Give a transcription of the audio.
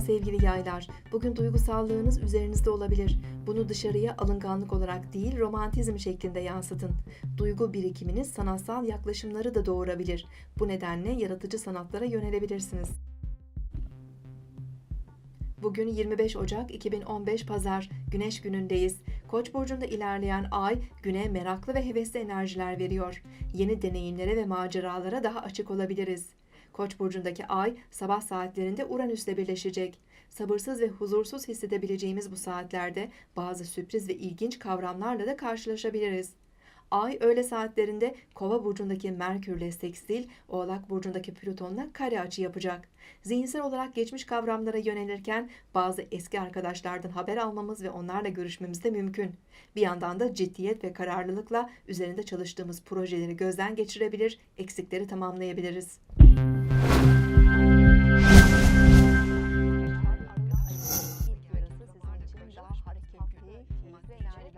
sevgili yaylar. Bugün duygusallığınız üzerinizde olabilir. Bunu dışarıya alınganlık olarak değil, romantizm şeklinde yansıtın. Duygu birikiminiz sanatsal yaklaşımları da doğurabilir. Bu nedenle yaratıcı sanatlara yönelebilirsiniz. Bugün 25 Ocak 2015 Pazar, Güneş günündeyiz. Koç burcunda ilerleyen ay güne meraklı ve hevesli enerjiler veriyor. Yeni deneyimlere ve maceralara daha açık olabiliriz. Koç burcundaki ay sabah saatlerinde Uranüs'le birleşecek. Sabırsız ve huzursuz hissedebileceğimiz bu saatlerde bazı sürpriz ve ilginç kavramlarla da karşılaşabiliriz. Ay öğle saatlerinde Kova burcundaki Merkürle sekstil, Oğlak burcundaki Plüton'la kare açı yapacak. Zihinsel olarak geçmiş kavramlara yönelirken bazı eski arkadaşlardan haber almamız ve onlarla görüşmemiz de mümkün. Bir yandan da ciddiyet ve kararlılıkla üzerinde çalıştığımız projeleri gözden geçirebilir, eksikleri tamamlayabiliriz. İlk